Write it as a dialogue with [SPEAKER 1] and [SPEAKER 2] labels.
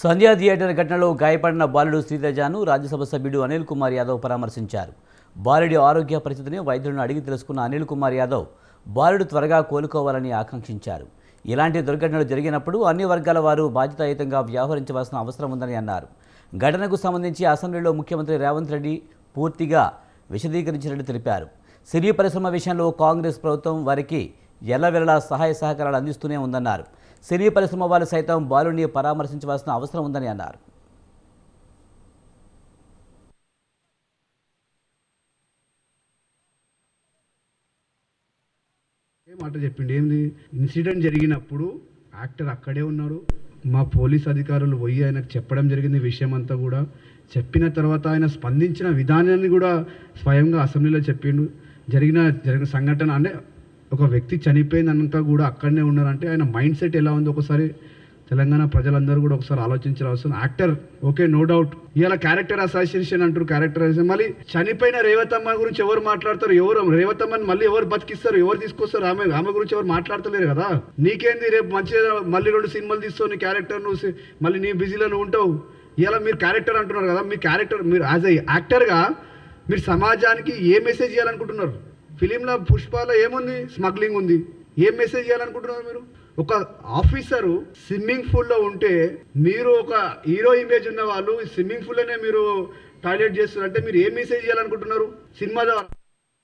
[SPEAKER 1] సంధ్యా theatre ఘటనలో గాయపడిన బాలుడు శ్రీతేజను రాజ్యసభ సభ్యుడు అనిల్ కుమార్ యాదవ్ పరామర్శించారు. బాలుడి ఆరోగ్య పరిస్థితిని వైద్యులను అడిగి తెలుసుకున్న అనిల్ కుమార్ యాదవ్ బాలుడు త్వరగా కోలుకోవాలని ఆకాంక్షించారు. ఇలాంటి దుర్ఘటనలు జరిగినప్పుడు అన్ని వర్గాల వారు బాధ్యతాయుతంగా వ్యవహరించవలసిన అవసరం ఉందని అన్నారు. ఘటనకు సంబంధించి అసెంబ్లీలో ముఖ్యమంత్రి రేవంత్ రెడ్డి పూర్తిగా విశదీకరించినట్టు తెలిపారు. సిరి పరిశ్రమ విషయంలో కాంగ్రెస్ ప్రభుత్వం వారికి ఎల్లవెల్లలా సహాయ సహకారాలు అందిస్తూనే ఉందన్నారు. సినీ పరిశ్రమ వారు సైతం బాలుని పరామర్శించవలసిన అవసరం ఉందని అన్నారు.
[SPEAKER 2] మాట చెప్పిండు? ఏంది? ఇన్సిడెంట్ జరిగినప్పుడు యాక్టర్ అక్కడే ఉన్నారు. మా పోలీస్ అధికారులు పోయి ఆయనకు చెప్పడం జరిగింది విషయం అంతా కూడా. చెప్పిన తర్వాత ఆయన స్పందించిన విధానాన్ని కూడా స్వయంగా అసెంబ్లీలో చెప్పిండు. జరిగిన జరిగిన సంఘటన అంటే ఒక వ్యక్తి చనిపోయిందనంతా కూడా అక్కడనే ఉన్నారంటే ఆయన మైండ్ సెట్ ఎలా ఉందో? ఒకసారి తెలంగాణ ప్రజలందరూ కూడా ఒకసారి ఆలోచించాల్సిన యాక్టర్ ఓకే నో డౌట్. ఇవాళ క్యారెక్టర్ అసోసియేషన్ అంటారు క్యారెక్టర్ మళ్ళీ చనిపోయిన రేవతమ్మ గురించి ఎవరు మాట్లాడతారు? ఎవరు రేవతమ్మని మళ్ళీ ఎవరు బతికిస్తారు? ఎవరు తీసుకొస్తారు? ఆమె ఆమె గురించి ఎవరు మాట్లాడతలేరు కదా? నీకేంది రేపు మంచిగా మళ్ళీ రెండు సినిమాలు తీస్తావు నీ క్యారెక్టర్ నువ్వు మళ్ళీ నీ బిజీలో నువ్వు ఉంటావు. ఇలా మీరు క్యారెక్టర్ అంటున్నారు కదా మీ క్యారెక్టర్ మీరు యాజ్ ఎ యాక్టర్గా మీరు సమాజానికి ఏ మెసేజ్ ఇవ్వాలనుకుంటున్నారు? ఫిలింలో పుష్పాలో ఏముంది? స్మగ్లింగ్ ఉంది. ఏం మెసేజ్ చేయాలనుకుంటున్నారు మీరు? ఒక ఆఫీసరు స్విమ్మింగ్ పూల్లో ఉంటే మీరు ఒక హీరో ఇమేజ్ ఉన్న వాళ్ళు స్విమ్మింగ్ పూల్లోనే మీరు టాయిలెట్ చేస్తున్నారు. అంటే మీరు ఏం మెసేజ్ చేయాలనుకుంటున్నారు? సినిమా ద్వారా.